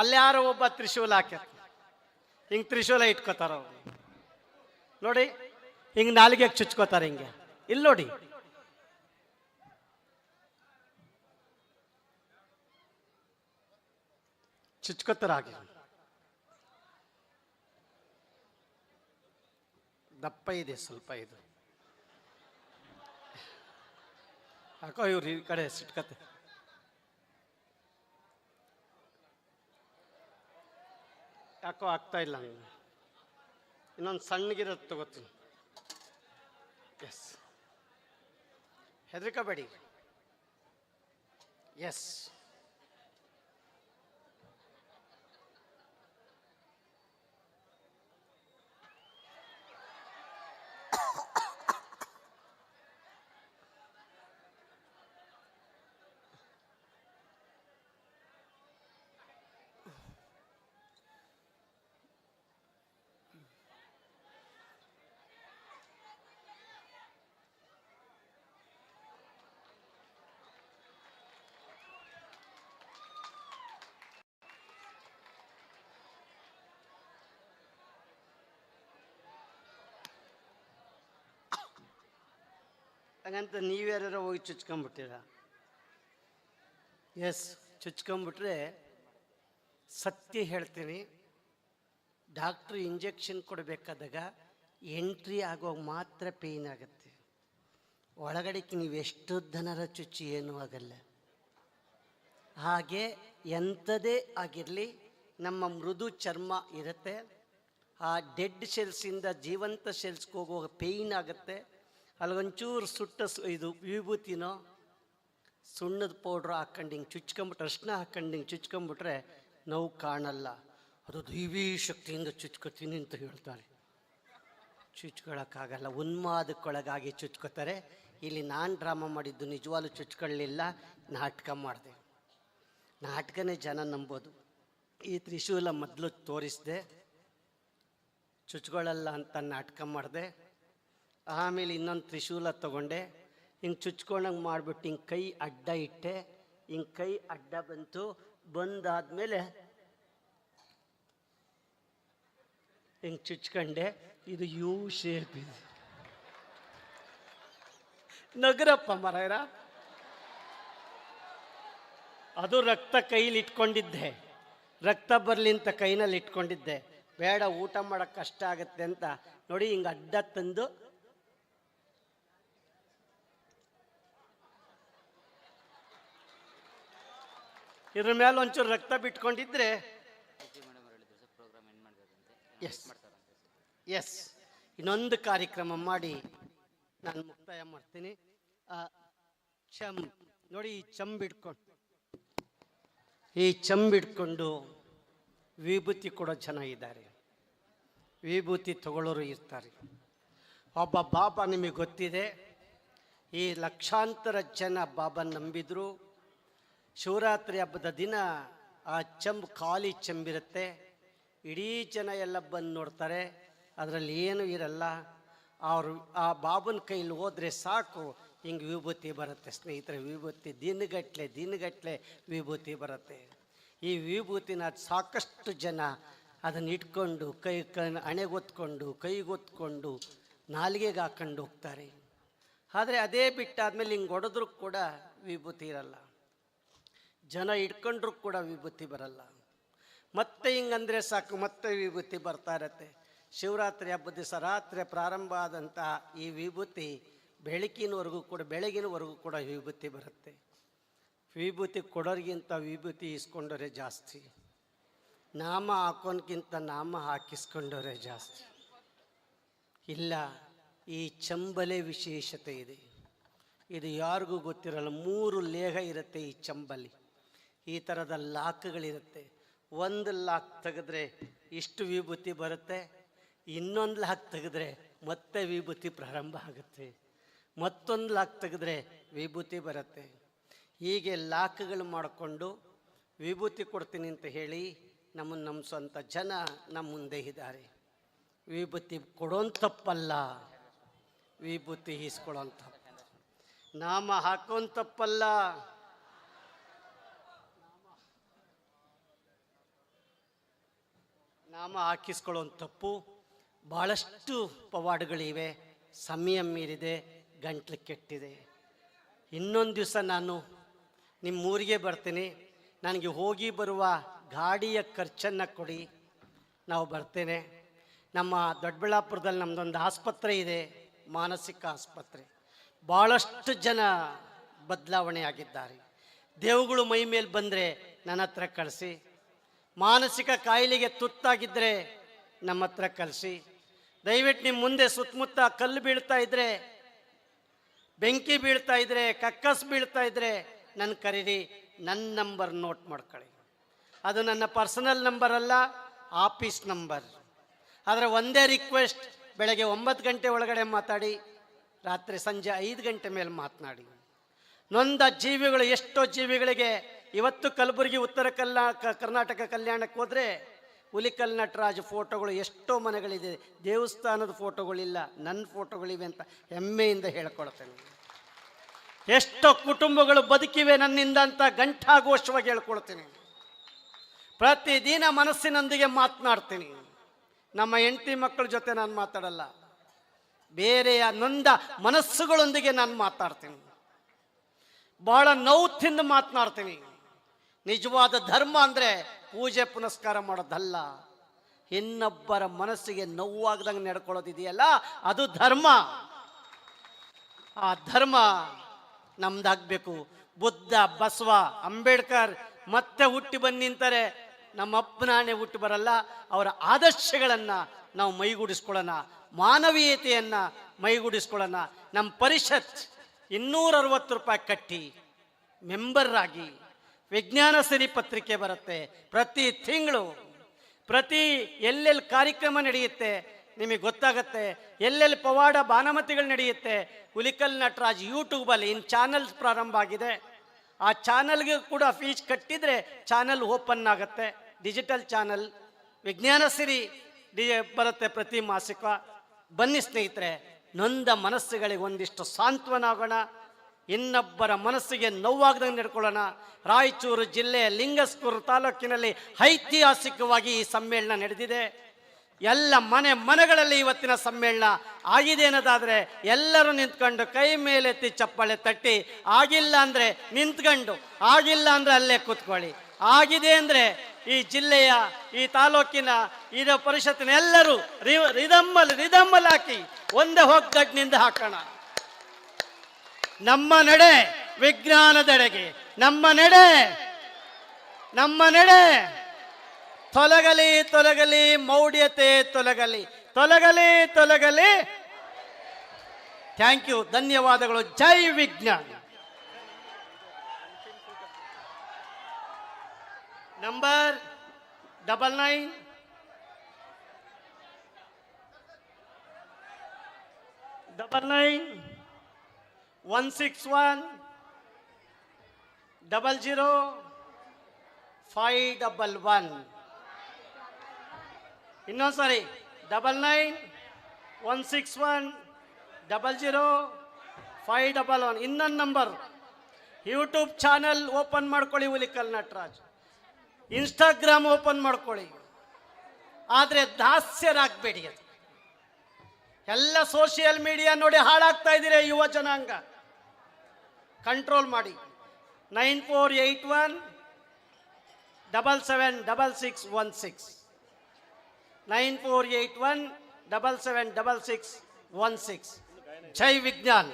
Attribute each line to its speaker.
Speaker 1: ಅಲ್ಯಾರೋ ಒಬ್ಬ ತ್ರಿಶೂಲ ಹಾಕ್ಯಾರ. ಹಿಂಗೆ ತ್ರಿಶೂಲ ಇಟ್ಕೋತಾರ ಅವ್ರು. ನೋಡಿ, ಹಿಂಗೆ ನಾಲಿಗೆಗೆ ಚುಚ್ಕೋತಾರೆ ಹಿಂಗೆ. ಇಲ್ಲಿ ನೋಡಿ. ಚುಚ್ಕೋತಾರ ಹಾಗೆ. ದಪ್ಪ ಇದೆ, ಸ್ವಲ್ಪ ಇದು. ಯಾಕೋ ಇವ್ರು ಈ ಕಡೆ ಸಿಟ್ಕತ್ತೆ. ಯಾಕೋ ಆಗ್ತಾ ಇಲ್ಲ ನನಗೆ ಇನ್ನೊಂದು ಸಣ್ಣಗಿರೋದು ತಗೋತೀನಿ. ಎಸ್ ಹೆದರ್ಕೋಬೇಡಿ. ಎಸ್ ಹಾಗಂತ ನೀವ್ಯಾರ ಹೋಗಿ ಚುಚ್ಕೊಂಬಿಟ್ಟಿರ? ಎಸ್, ಚುಚ್ಕೊಂಬಿಟ್ರೆ ಸತ್ಯ ಹೇಳ್ತೀನಿ. ಡಾಕ್ಟ್ರು ಇಂಜೆಕ್ಷನ್ ಕೊಡಬೇಕಾದಾಗ ಎಂಟ್ರಿ ಆಗೋವಾಗ ಮಾತ್ರ ಪೇಯ್ನ್ ಆಗುತ್ತೆ. ಒಳಗಡೆಗೆ ನೀವು ಎಷ್ಟು ದನರ ಚುಚ್ಚಿ ಏನೂ ಆಗಲ್ಲ. ಹಾಗೆ ಎಂಥದೇ ಆಗಿರಲಿ ನಮ್ಮ ಮೃದು ಚರ್ಮ ಇರುತ್ತೆ. ಆ ಡೆಡ್ ಸೆಲ್ಸಿಂದ ಜೀವಂತ ಸೆಲ್ಸ್ಗೆ ಹೋಗುವಾಗ ಪೇಯ್ನ್ ಆಗುತ್ತೆ. ಅಲ್ಲೊಂಚೂರು ಸುಟ್ಟ ಇದು ವಿಭೂತಿನೋ ಸುಣ್ಣದ ಪೌಡ್ರ್ ಹಾಕ್ಕೊಂಡು ಹಿಂಗೆ ಚುಚ್ಕೊಂಬಿಟ್ರೆ, ಅರ್ಶಿನ ಹಾಕೊಂಡು ಹಿಂಗೆ ಚುಚ್ಕೊಂಬಿಟ್ರೆ ನೋವು ಕಾಣಲ್ಲ. ಅದು ದೈವೀ ಶಕ್ತಿಯಿಂದ ಚುಚ್ಕೋತೀನಿ ಅಂತ ಹೇಳ್ತಾರೆ ಚುಚ್ಕೊಳ್ಳೋಕ್ಕಾಗಲ್ಲ ಉನ್ಮಾದಕ್ಕೊಳಗಾಗಿ ಚುಚ್ಕೋತಾರೆ. ಇಲ್ಲಿ ನಾನು ಡ್ರಾಮಾ ಮಾಡಿದ್ದು ನಿಜವಾಗ್ಲೂ ಚುಚ್ಕೊಳ್ಳಿಲ್ಲ ನಾಟಕ ಮಾಡಿದೆ. ನಾಟಕನೇ ಜನ ನಂಬೋದು. ಈ ತ್ರಿಶೂಲ ಮೊದಲು ತೋರಿಸಿದೆ. ಚುಚ್ಕೊಳ್ಳಲ್ಲ ಅಂತ ನಾಟಕ ಮಾಡಿದೆ. ಆಮೇಲೆ ಇನ್ನೊಂದು ತ್ರಿಶೂಲ ತಗೊಂಡೆ. ಹಿಂಗೆ ಚುಚ್ಕೊಂಡಂಗೆ ಮಾಡಿಬಿಟ್ಟು ಹಿಂಗೆ ಕೈ ಅಡ್ಡ ಇಟ್ಟೆ. ಹಿಂಗೆ ಕೈ ಅಡ್ಡ ಬಂತು. ಬಂದಾದ್ಮೇಲೆ ಹಿಂಗೆ ಚುಚ್ಕೊಂಡೆ. ಇದು ಯು ಶೇಪ್ ಇದೆ. ನಗರಪ್ಪ ಮರಾಯರ. ಅದು ರಕ್ತ ಕೈಲಿ ಇಟ್ಕೊಂಡಿದ್ದೆ. ರಕ್ತ ಬರಲಿ ಅಂತ ಕೈನಲ್ಲಿ ಇಟ್ಕೊಂಡಿದ್ದೆ. ಬೇಡ, ಊಟ ಮಾಡೋಕ್ಕೆ ಕಷ್ಟ ಆಗುತ್ತೆ ಅಂತ. ನೋಡಿ, ಹಿಂಗೆ ಅಡ್ಡ ತಂದು ಇದ್ರ ಮೇಲೆ ಒಂಚೂರು ರಕ್ತ ಬಿಟ್ಕೊಂಡಿದ್ರೆ ಎಸ್ ಎಸ್ ಇನ್ನೊಂದು ಕಾರ್ಯಕ್ರಮ ಮಾಡಿ ನಾನು ಮುಕ್ತಾಯ ಮಾಡ್ತೀನಿ. ಚಮ್, ನೋಡಿ ಈ ಚಮ್ ಬಿಟ್ಕೊಂಡು. ಈ ಚಮ್ ಬಿಟ್ಕೊಂಡು ವಿಭೂತಿ ಕೊಡೋ ಜನ ಇದ್ದಾರೆ. ವಿಭೂತಿ ತಗೊಳ್ಳೋರು ಇರ್ತಾರೆ. ಒಬ್ಬ ಬಾಬಾ ನಿಮಗೆ ಗೊತ್ತಿದೆ. ಈ ಲಕ್ಷಾಂತರ ಜನ ಬಾಬಾ ನಂಬಿದ್ರು. ಶಿವರಾತ್ರಿ ಹಬ್ಬದ ದಿನ ಆ ಚಂಬ್ ಖಾಲಿ ಚಂಬಿರುತ್ತೆ. ಇಡೀ ಜನ ಎಲ್ಲ ಬಂದು ನೋಡ್ತಾರೆ, ಅದರಲ್ಲಿ ಏನೂ ಇರಲ್ಲ. ಅವರು ಆ ಬಾಬನ ಕೈಲಿ ಹೋದರೆ ಸಾಕು, ಹಿಂಗೆ ವಿಭೂತಿ ಬರುತ್ತೆ. ಸ್ನೇಹಿತರೆ, ವಿಭೂತಿ ದಿನಗಟ್ಲೆ ದಿನಗಟ್ಲೆ ವಿಭೂತಿ ಬರುತ್ತೆ. ಈ ವಿಭೂತಿನ ಸಾಕಷ್ಟು ಜನ ಅದನ್ನು ಇಟ್ಕೊಂಡು, ಕೈ ಕ ಹಣೆಗೊತ್ಕೊಂಡು ಕೈಗೊತ್ಕೊಂಡು ನಾಲಿಗೆಗೆ ಹಾಕೊಂಡು ಹೋಗ್ತಾರೆ. ಆದರೆ ಅದೇ ಬಿಟ್ಟಾದ್ಮೇಲೆ ಹಿಂಗೆ ಹೊಡೆದ್ರೂ ಕೂಡ ವಿಭೂತಿ ಇರಲ್ಲ. ಜನ ಇಟ್ಕೊಂಡ್ರೂ ಕೂಡ ವಿಭೂತಿ ಬರಲ್ಲ. ಮತ್ತೆ ಹಿಂಗಂದ್ರೆ ಸಾಕು, ಮತ್ತೆ ವಿಭೂತಿ ಬರ್ತಾ ಇರತ್ತೆ ಶಿವರಾತ್ರಿ ಹಬ್ಬದ ದಿವಸ ರಾತ್ರಿ ಪ್ರಾರಂಭ ಆದಂತಹ ಈ ವಿಭೂತಿ ಬೆಳಕಿನವರೆಗೂ ಕೂಡ, ಬೆಳಗಿನವರೆಗೂ ಕೂಡ ವಿಭೂತಿ ಬರುತ್ತೆ. ವಿಭೂತಿ ಕೊಡೋರಿಗಿಂತ ವಿಭೂತಿ ಇಸ್ಕೊಂಡೋರೆ ಜಾಸ್ತಿ. ನಾಮ ಹಾಕೋನ್ಗಿಂತ ನಾಮ ಹಾಕಿಸ್ಕೊಂಡೋರೆ ಜಾಸ್ತಿ. ಇಲ್ಲ, ಈ ಚಂಬಲೆ ವಿಶೇಷತೆ ಇದೆ. ಇದು ಯಾರಿಗೂ ಗೊತ್ತಿರಲ್ಲ, ಮೂರು ಲೇಹ ಇರುತ್ತೆ ಈ ಚಂಬಲಿ. ಈ ಥರದ ಲಾಕ್ಗಳಿರುತ್ತೆ. ಒಂದು ಲಾಕ್ ತೆಗೆದ್ರೆ ಇಷ್ಟು ವಿಭೂತಿ ಬರುತ್ತೆ, ಇನ್ನೊಂದು ಲಾಕ್ ತೆಗೆದ್ರೆ ಮತ್ತೆ ವಿಭೂತಿ ಪ್ರಾರಂಭ ಆಗುತ್ತೆ. ಮತ್ತೊಂದು ಲಾಕ್ ತೆಗೆದ್ರೆ ವಿಭೂತಿ ಬರುತ್ತೆ. ಹೀಗೆ ಲಾಕ್ಗಳು ಮಾಡಿಕೊಂಡು ವಿಭೂತಿ ಕೊಡ್ತೀನಿ ಅಂತ ಹೇಳಿ ನಮ್ಮನ್ನು ಸ್ವಂತ ಜನ ನಮ್ಮ ಮುಂದೆ ಇದ್ದಾರೆ. ವಿಭೂತಿ ಕೊಡೋಂಥ ತಪ್ಪಲ್ಲ ವಿಭೂತಿ ಈಸ್ಕೊಳ್ಳೋಂಥ ನಾಮ ಹಾಕೋಂಥ ತಪ್ಪಲ್ಲ ನಾಮ ಹಾಕಿಸ್ಕೊಳ್ಳೋ ತಪ್ಪು ಭಾಳಷ್ಟು ಪವಾಡಗಳಿವೆ. ಸಮಯ ಮೀರಿದೆ, ಗಂಟ್ಲು ಕೆಟ್ಟಿದೆ. ಇನ್ನೊಂದು ದಿವಸ ನಾನು ನಿಮ್ಮ ಊರಿಗೆ ಬರ್ತೀನಿ. ನನಗೆ ಹೋಗಿ ಬರುವ ಗಾಡಿಯ ಖರ್ಚನ್ನು ಕೊಡಿ. ನಾವು ಬರ್ತೇನೆ. ನಮ್ಮ ದೊಡ್ಡಬಳ್ಳಾಪುರದಲ್ಲಿ ನಮ್ಮದೊಂದು ಆಸ್ಪತ್ರೆ ಇದೆ, ಮಾನಸಿಕ ಆಸ್ಪತ್ರೆ. ಭಾಳಷ್ಟು ಜನ ಬದಲಾವಣೆ ಆಗಿದ್ದಾರೆ ದೇವುಗಳು ಮೈ ಮೇಲೆ ಬಂದರೆ ನನ್ನ ಹತ್ರ ಕಳಿಸಿ. ಮಾನಸಿಕ ಕಾಯಿಲೆಗೆ ತುತ್ತಾಗಿದ್ದರೆ ನಮ್ಮ ಹತ್ರ ಕಲಿಸಿ. ದಯವಿಟ್ಟು ನಿಮ್ಮ ಮುಂದೆ ಸುತ್ತಮುತ್ತ ಕಲ್ಲು ಬೀಳ್ತಾ ಇದ್ರೆ, ಬೆಂಕಿ ಬೀಳ್ತಾ ಇದ್ರೆ, ಕಕ್ಕಸ್ ಬೀಳ್ತಾ ಇದ್ರೆ ನನ್ನ ಕರೀರಿ ನನ್ನ ನಂಬರ್ ನೋಟ್ ಮಾಡ್ಕೊಳ್ಳಿ. ಅದು ನನ್ನ ಪರ್ಸನಲ್ ನಂಬರ್ ಅಲ್ಲ, ಆಫೀಸ್ ನಂಬರ್. ಆದರೆ ಒಂದೇ ರಿಕ್ವೆಸ್ಟ್, ಬೆಳಗ್ಗೆ ಒಂಬತ್ತು ಗಂಟೆ ಒಳಗಡೆ ಮಾತಾಡಿ, ರಾತ್ರಿ ಸಂಜೆ ಐದು ಗಂಟೆ ಮೇಲೆ ಮಾತನಾಡಿ. ನೊಂದ ಜೀವಿಗಳು ಎಷ್ಟೋ ಜೀವಿಗಳಿಗೆ ಇವತ್ತು ಕಲಬುರಗಿ ಉತ್ತರ ಕಲ್ಲಾ ಕರ್ನಾಟಕ ಕಲ್ಯಾಣಕ್ಕೆ ಹೋದರೆ ಹುಲಿಕಲ್ ನಟರಾಜ್ ಫೋಟೋಗಳು ಎಷ್ಟೋ ಮನೆಗಳಿದೆ. ದೇವಸ್ಥಾನದ ಫೋಟೋಗಳಿಲ್ಲ ನನ್ನ ಫೋಟೋಗಳಿವೆ ಅಂತ ಹೆಮ್ಮೆಯಿಂದ ಹೇಳ್ಕೊಳ್ತೇನೆ. ಎಷ್ಟೋ ಕುಟುಂಬಗಳು ಬದುಕಿವೆ ನನ್ನಿಂದ ಅಂತ ಗಂಟಾಘೋಷವಾಗಿ ಹೇಳ್ಕೊಳ್ತೀನಿ. ಪ್ರತಿದಿನ ಮನಸ್ಸಿನೊಂದಿಗೆ ಮಾತನಾಡ್ತೀನಿ. ನಮ್ಮ ಹೆಂಡತಿ ಮಕ್ಕಳ ಜೊತೆ ನಾನು ಮಾತಾಡಲ್ಲ. ಬೇರೆಯ ನೊಂದ ಮನಸ್ಸುಗಳೊಂದಿಗೆ ನಾನು ಮಾತಾಡ್ತೀನಿ. ಬಹಳ ನೋವು ತಿಂದು ಮಾತನಾಡ್ತೀನಿ. ನಿಜವಾದ ಧರ್ಮ ಅಂದರೆ ಪೂಜೆ ಪುನಸ್ಕಾರ ಮಾಡೋದಲ್ಲ. ಇನ್ನೊಬ್ಬರ ಮನಸ್ಸಿಗೆ ನೋವಾಗ್ದಂಗೆ ನಡ್ಕೊಳ್ಳೋದಿದೆಯಲ್ಲ, ಅದು ಧರ್ಮ. ಆ ಧರ್ಮ ನಮ್ದಾಗಬೇಕು. ಬುದ್ಧ, ಬಸವ, ಅಂಬೇಡ್ಕರ್ ಮತ್ತೆ ಹುಟ್ಟಿ ಬಂದು ನಿಂತಾರೆ ನಮ್ಮ ಅಪ್ಪನಾಣೆ ಹುಟ್ಟಿ ಬರಲ್ಲ. ಅವರ ಆದರ್ಶಗಳನ್ನು ನಾವು ಮೈಗೂಡಿಸ್ಕೊಳ್ಳೋಣ, ಮಾನವೀಯತೆಯನ್ನು ಮೈಗೂಡಿಸ್ಕೊಳ್ಳೋಣ. ನಮ್ಮ ಪರಿಷತ್ ಇನ್ನೂರ ಅರವತ್ತು ರೂಪಾಯಿ ಕಟ್ಟಿ, ಮೆಂಬರ್ ಆಗಿ ವಿಜ್ಞಾನ ಸಿರಿ ಪತ್ರಿಕೆ ಬರುತ್ತೆ. ಪ್ರತಿ ತಿಂಗಳು, ಪ್ರತಿ ಎಲ್ಲೆಲ್ಲಿ ಕಾರ್ಯಕ್ರಮ ನಡೆಯುತ್ತೆ ನಿಮಗೆ ಗೊತ್ತಾಗತ್ತೆ. ಎಲ್ಲೆಲ್ಲಿ ಪವಾಡ ಬಾನಮತಿಗಳು ನಡೆಯುತ್ತೆ. ಹುಲಿಕಲ್ ನಟರಾಜ್ ಯೂಟ್ಯೂಬಲ್ಲಿ ಇನ್ನು ಚಾನಲ್ಸ್ ಪ್ರಾರಂಭ ಆಗಿದೆ. ಆ ಚಾನಲ್ಗೆ ಕೂಡ ಫೀಸ್ ಕಟ್ಟಿದರೆ ಚಾನಲ್ ಓಪನ್ ಆಗುತ್ತೆ. Digital channel Vijnana Siri D, ಬರುತ್ತೆ ಪ್ರತಿ ಮಾಸಿಕ. ಬನ್ನಿ ಸ್ನೇಹಿತರೆ, ನೊಂದ ಮನಸ್ಸುಗಳಿಗೆ ಒಂದಿಷ್ಟು ಸಾಂತ್ವನ ಆಗೋಣ. ಇನ್ನೊಬ್ಬರ ಮನಸ್ಸಿಗೆ ನೋವಾಗದಂಗೆ ನಡ್ಕೊಳ್ಳೋಣ. ರಾಯಚೂರು ಜಿಲ್ಲೆಯ ಲಿಂಗಸ್ಕೂರು ತಾಲೂಕಿನಲ್ಲಿ ಐತಿಹಾಸಿಕವಾಗಿ ಈ ಸಮ್ಮೇಳನ ನಡೆದಿದೆ. ಎಲ್ಲ ಮನೆ ಮನೆಗಳಲ್ಲಿ ಇವತ್ತಿನ ಸಮ್ಮೇಳನ ಆಗಿದೆ ಅನ್ನೋದಾದರೆ ಎಲ್ಲರೂ ನಿಂತ್ಕೊಂಡು ಕೈ ಮೇಲೆತ್ತಿ ಚಪ್ಪಾಳೆ ತಟ್ಟಿ, ಆಗಿಲ್ಲ ಅಂದರೆ ನಿಂತ್ಕೊಂಡು, ಆಗಿಲ್ಲ ಅಂದರೆ ಅಲ್ಲೇ ಕೂತ್ಕೊಳ್ಳಿ. ಆಗಿದೆ ಅಂದರೆ ಈ ಜಿಲ್ಲೆಯ, ಈ ತಾಲೂಕಿನ ಇದು ಪರಿಷತ್ತಿನ ಎಲ್ಲರೂ ರಿ- ರಿದಮ್ಮಲ್ ರಿದಮ್ಮಲ್ ಹಾಕಿ ಒಂದೇ ಒಗ್ಗಟ್ಟಿನಿಂದ ಹಾಕೋಣ. ನಮ್ಮ ನಡೆ ವಿಜ್ಞಾನದೆಡೆಗೆ, ನಮ್ಮ ನಡೆ ನಮ್ಮ ನಡೆ. ತೊಲಗಲಿ ತೊಲಗಲಿ, ಮೌಢ್ಯತೆ ತೊಲಗಲಿ ತೊಲಗಲಿ ತೊಲಗಲಿ. ಥ್ಯಾಂಕ್ ಯು ಧನ್ಯವಾದಗಳು. ಜೈ Vijnana. Number double nine double nine one six one double zero five double one ಇನ್ನೊಂದು ಸಾರಿ double nine one six one double zero five double one ಇನ್ನೊಂದು ನಂಬರ್ ಯೂಟ್ಯೂಬ್ ಚಾನಲ್ ಓಪನ್ ಮಾಡ್ಕೊಳ್ಳಿ ಹುಲಿಕಲ್ ನಟರಾಜ್ ಇನ್ಸ್ಟಾಗ್ರಾಮ್ ಓಪನ್ ಮಾಡ್ಕೊಳ್ಳಿ. ಆದರೆ ದಾಸ್ಯರಾಗಬೇಡಿ ಅದು. ಎಲ್ಲ social media ನೋಡಿ ಹಾಳಾಗ್ತಾ ಇದ್ದೀರಿ ಯುವ ಜನಾಂಗ. ಕಂಟ್ರೋಲ್ ಮಾಡಿ. Nine four eight one double seven double six one six nine four eight one double seven double six one six ಜೈ ವಿಜ್ಞಾನ್